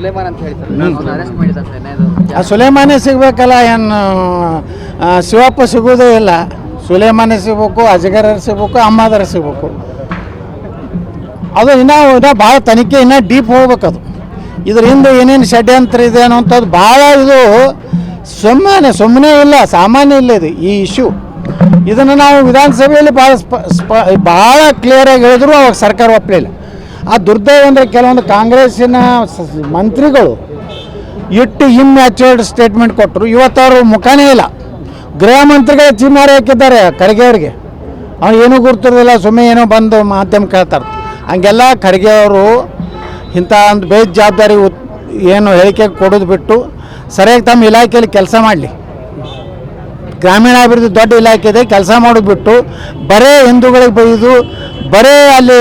Soleimani ಅಂತ ಹೇಳ್ತಾರೆ arrest ಆ ಸುಲೇಮಾನೆ ಸಿಗಬೇಕಲ್ಲ ಏನು ಶಿವಪ್ಪ ಸಿಗೋದೇ ಇಲ್ಲ. ಸುಲೇಮಾನೆ ಸಿಗ್ಬೇಕು ಅಜಗರ ಸಿಗ್ಬೇಕು ಅಮ್ಮಾದರ ಸಿಗ್ಬೇಕು. ಅದು ಇನ್ನೂ ಇನ್ನೂ ಭಾಳ ತನಿಖೆ ಇನ್ನೂ ಡೀಪ್ ಹೋಗ್ಬೇಕು ಅದು ಇದ್ರ ಹಿಂದೆ ಏನೇನು ಷಡ್ಯಂತ್ರ ಇದೆ ಅನ್ನೋಂಥದ್ದು ಭಾಳ ಇದು ಸುಮ್ಮನೆ ಸುಮ್ಮನೆ ಇಲ್ಲ ಸಾಮಾನ್ಯ ಇಲ್ಲ ಇದು ಈ ಇಶ್ಯೂ ಇದನ್ನು ನಾವು ವಿಧಾನಸಭೆಯಲ್ಲಿ ಭಾಳ ಸ್ಪ ಸ್ಪ ಭಾಳ ಕ್ಲಿಯರಾಗಿ ಹೇಳಿದ್ರು ಅವಾಗ ಸರ್ಕಾರ ಒಪ್ಪಲಿಲ್ಲ ಆ ದುರ್ದೈವ ಅಂದರೆ ಕೆಲವೊಂದು ಕಾಂಗ್ರೆಸ್ಸಿನ ಮಂತ್ರಿಗಳು ಇಟ್ಟು ಇಮ್ಯಾಚುರ್ಡ್ ಸ್ಟೇಟ್ಮೆಂಟ್ ಕೊಟ್ಟರು. ಇವತ್ತು ಅವರು ಮುಖಾನೇ ಇಲ್ಲ. ಗೃಹ ಮಂತ್ರಿಗಳ ಚಿಮ್ಮಾರಿ ಹಾಕಿದ್ದಾರೆ ಖರ್ಗೆ ಅವ್ರಿಗೆ. ಅವ್ನು ಏನೂ ಗುರ್ತಿರೋದಿಲ್ಲ, ಸುಮ್ಮನೆ ಏನೋ ಬಂದು ಮಾಧ್ಯಮ ಕೇಳ್ತಾರೆ. ಹಂಗೆಲ್ಲ ಖರ್ಗೆ ಅವರು ಇಂಥ ಒಂದು ಬೇಜವಾಬ್ದಾರಿ ಏನು ಹೇಳಿಕೆ ಕೊಡೋದು ಬಿಟ್ಟು ಸರಿಯಾಗಿ ತಮ್ಮ ಇಲಾಖೆಯಲ್ಲಿ ಕೆಲಸ ಮಾಡಲಿ. ಗ್ರಾಮೀಣಾಭಿವೃದ್ಧಿ ದೊಡ್ಡ ಇಲಾಖೆ ಇದೆ, ಕೆಲಸ ಮಾಡೋದು ಬಿಟ್ಟು ಬರೇ ಹಿಂದೂಗಳಿಗೆ ಬೈದು ಬರೇ ಅಲ್ಲಿ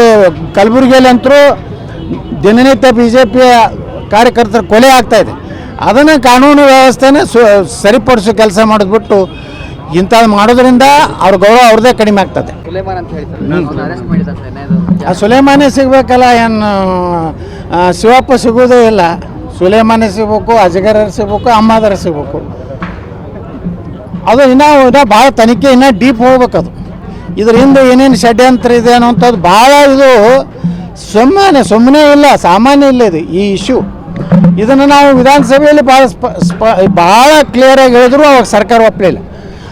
ಕಲಬುರಗಿಯಲ್ಲಿ ಅಂತರೂ ದಿನನಿತ್ಯ ಬಿ ಜೆ ಪಿಯ ಕಾರ್ಯಕರ್ತರ ಕೊಲೆ ಆಗ್ತಾ ಇದೆ. ಅದನ್ನು ಕಾನೂನು ವ್ಯವಸ್ಥೆನೇ ಸು ಸರಿಪಡಿಸೋ ಕೆಲಸ ಮಾಡಿದ್ಬಿಟ್ಟು ಇಂಥದ್ದು ಮಾಡೋದ್ರಿಂದ ಅವ್ರ ಗೌರವ ಅವ್ರದ್ದೇ ಕಡಿಮೆ ಆಗ್ತದೆ. ಆ ಸುಲೇಮಾನೆ ಸಿಗಬೇಕಲ್ಲ ಏನು ಶಿವಪ್ಪ ಸಿಗೋದೇ ಇಲ್ಲ. ಸುಲೇಮಾನೆ ಸಿಗಬೇಕು ಅಜಗರ ಸಿಗಬೇಕು ಅಮ್ಮಾದರ ಸಿಗಬೇಕು. ಅದು ಇನ್ನೂ ಇನ್ನೂ ಭಾಳ ತನಿಖೆ ಇನ್ನೂ ಡೀಪ್ ಹೋಗ್ಬೇಕದು. ಅದು ಇದ್ರ ಹಿಂದೆ ಏನೇನು ಷಡ್ಯಂತ್ರ ಇದೆ ಅನ್ನೋಂಥದ್ದು ಭಾಳ ಇದು ಸುಮ್ಮನೆ ಸುಮ್ಮನೆ ಇಲ್ಲ ಸಾಮಾನ್ಯ ಇಲ್ಲ ಇದು, ಈ ಇಶ್ಯೂ ಇದನ್ನು ನಾವು ವಿಧಾನಸಭೆಯಲ್ಲಿ ಭಾಳ ಸ್ಪ ಭಾಳ ಕ್ಲಿಯರಾಗಿ ಹೇಳಿದ್ರು, ಅವಾಗ ಸರ್ಕಾರ ಒಪ್ಪಲಿಲ್ಲ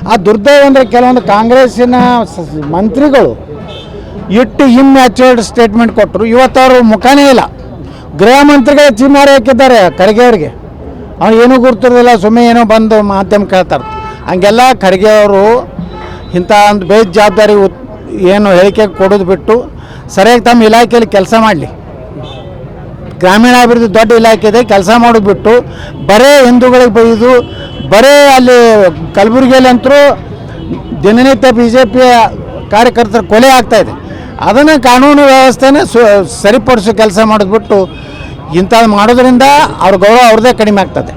ಆ ದುರ್ದೈವ ಅಂದರೆ ಕೆಲವೊಂದು ಕಾಂಗ್ರೆಸ್ಸಿನ ಮಂತ್ರಿಗಳು ಇಟ್ಟು ಇಮ್ಯಾಚುರ್ಡ್ ಸ್ಟೇಟ್ಮೆಂಟ್ ಕೊಟ್ಟರು. ಇವತ್ತು ಅವರು ಮುಖಾನೇ ಇಲ್ಲ. ಗೃಹ ಮಂತ್ರಿಗಳ ಚಿಮ್ಮಾರಿ ಹಾಕಿದ್ದಾರೆ ಖರ್ಗೆ ಅವರಿಗೆ. ಅವ್ನು ಏನೂ ಗುರ್ತಿರೋದಿಲ್ಲ, ಸುಮ್ಮನೆ ಏನೋ ಬಂದು ಮಾಧ್ಯಮ ಕೇಳ್ತಾರೆ ಹಂಗೆಲ್ಲ ಖರ್ಗೆ ಅವರು ಇಂಥ ಒಂದು ಬೇಜವಾಬ್ದಾರಿ ಏನು ಹೇಳಿಕೆ ಕೊಡೋದು ಬಿಟ್ಟು ಸರಿಯಾಗಿ ತಮ್ಮ ಇಲಾಖೆಯಲ್ಲಿ ಕೆಲಸ ಮಾಡಲಿ. ಗ್ರಾಮೀಣಾಭಿವೃದ್ಧಿ ದೊಡ್ಡ ಇಲಾಖೆ ಇದೆ, ಕೆಲಸ ಮಾಡೋದು ಬಿಟ್ಟು ಬರೇ ಹಿಂದೂಗಳಿಗೆ ಬೈದು, ಬರೇ ಅಲ್ಲಿ ಕಲಬುರಗಿಯಲ್ಲಿ ಅಂತರೂ ದಿನನಿತ್ಯ ಬಿ ಜೆ ಪಿಯ ಕಾರ್ಯಕರ್ತರ ಕೊಲೆ ಆಗ್ತಾ ಇದೆ. ಅದನ್ನು ಕಾನೂನು ವ್ಯವಸ್ಥೆನೇ ಸರಿಪಡಿಸೋ ಕೆಲಸ ಮಾಡೋದು ಬಿಟ್ಟು ಇಂಥದ್ದು ಮಾಡೋದ್ರಿಂದ ಅವ್ರ ಗೌರವ ಅವ್ರದ್ದೇ ಕಡಿಮೆ ಆಗ್ತದೆ.